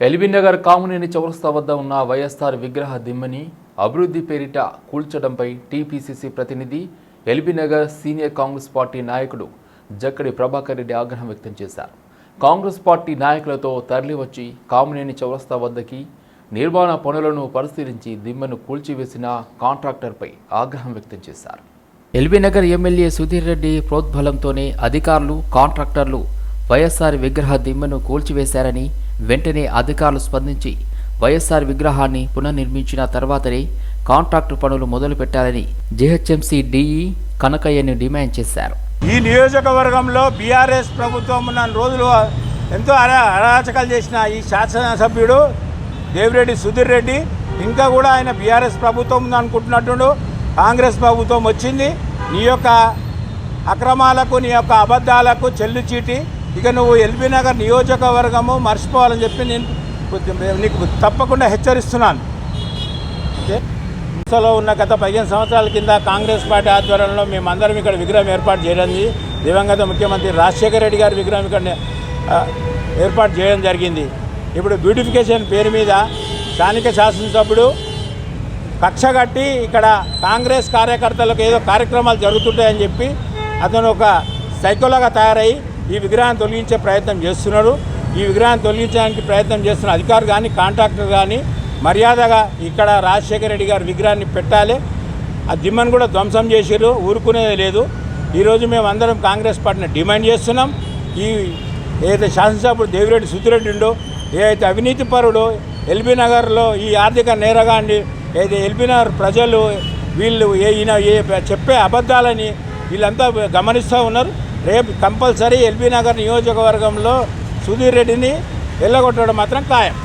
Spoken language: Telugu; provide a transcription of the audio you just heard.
ఎల్బీనగర్ కామునేని చౌరస్తా వద్ద ఉన్న వైఎస్ఆర్ విగ్రహ దిమ్మని అభివృద్ధి పేరిట కూల్చడంపై టీపీసీసీ ప్రతినిధి ఎల్బీనగర్ సీనియర్ కాంగ్రెస్ పార్టీ నాయకుడు జక్కడి ప్రభాకర్ రెడ్డి ఆగ్రహం వ్యక్తం చేశారు. కాంగ్రెస్ పార్టీ నాయకులతో తరలివచ్చి కామునేని చౌరస్తా వద్దకి నిర్మాణ పనులను పరిశీలించి దిమ్మను కూల్చివేసిన కాంట్రాక్టర్పై ఆగ్రహం వ్యక్తం చేశారు. ఎల్బీనగర్ ఎమ్మెల్యే సుధీర్ రెడ్డి ప్రోద్బలంతోనే అధికారులు కాంట్రాక్టర్లు వైఎస్ఆర్ విగ్రహ దిమ్మను కూల్చివేశారని వెంటనే అధికారులు స్పందించి వైఎస్ఆర్ విగ్రహాన్ని పునర్నిర్మించిన తర్వాతనే కాంట్రాక్టు పనులు మొదలుపెట్టాలని జిహెచ్ఎంసీ డీఈ కనకయ్యను డిమాండ్ చేశారు. ఈ నియోజకవర్గంలో బీఆర్ఎస్ ప్రభుత్వం ఉన్న రోజులు ఎంతో అరా అరాచకాలు చేసిన ఈ శాసనసభ్యుడు దేవిరెడ్డి సుధీర్ రెడ్డి ఇంకా కూడా ఆయన బీఆర్ఎస్ ప్రభుత్వం ఉంది అనుకుంటున్నట్టు కాంగ్రెస్ ప్రభుత్వం వచ్చింది. నీ యొక్క అక్రమాలకు నీ యొక్క అబద్ధాలకు చెల్లుచీటి ఇక నువ్వు ఎల్బీ నగర్ నియోజకవర్గము మర్చిపోవాలని చెప్పి నేను నీకు తప్పకుండా హెచ్చరిస్తున్నాను. ఓకే? ఉన్న గత పదిహేను సంవత్సరాల కింద కాంగ్రెస్ పార్టీ ఆధ్వర్యంలో మేమందరం ఇక్కడ విగ్రహం ఏర్పాటు చేయడానికి దివంగత ముఖ్యమంత్రి రాజశేఖర రెడ్డి గారి విగ్రహం ఇక్కడ ఏర్పాటు చేయడం జరిగింది. ఇప్పుడు బ్యూటిఫికేషన్ పేరు మీద స్థానిక శాసనసభ్యుడు కక్ష కట్టి ఇక్కడ కాంగ్రెస్ కార్యకర్తలకు ఏదో కార్యక్రమాలు జరుగుతుంటాయని చెప్పి అతను ఒక సైకోలాగా తయారై ఈ విగ్రహాన్ని తొలగించే ప్రయత్నం చేస్తున్నాడు. ఈ విగ్రహాన్ని తొలగించడానికి ప్రయత్నం చేస్తున్న అధికారులు కానీ కాంట్రాక్టర్ కానీ మర్యాదగా ఇక్కడ రాజశేఖర రెడ్డి గారి విగ్రహాన్ని పెట్టాలి. ఆ దిమ్మను కూడా ధ్వంసం చేసారు ఊరుకునేది లేదు. ఈరోజు మేము అందరం కాంగ్రెస్ పార్టీని డిమాండ్ చేస్తున్నాం. ఈ ఏదైతే శాసనసభ్యుడు దేవిరెడ్డి సుద్దిరెడ్డి ఉండో ఏదైతే అవినీతి పరుడు ఎల్బీ నగర్లో ఈ ఆర్థిక నేరగాండి ఏదైతే ఎల్బీ నగర్ ప్రజలు వీళ్ళు ఏ ఈయన ఏ చెప్పే అబద్ధాలని వీళ్ళంతా గమనిస్తూ ఉన్నారు. రేపు కంపల్సరీ ఎల్బీ నగర్ నియోజకవర్గంలో సుధీర్ రెడ్డిని వెళ్ళగొట్టడం మాత్రం ఖాయం.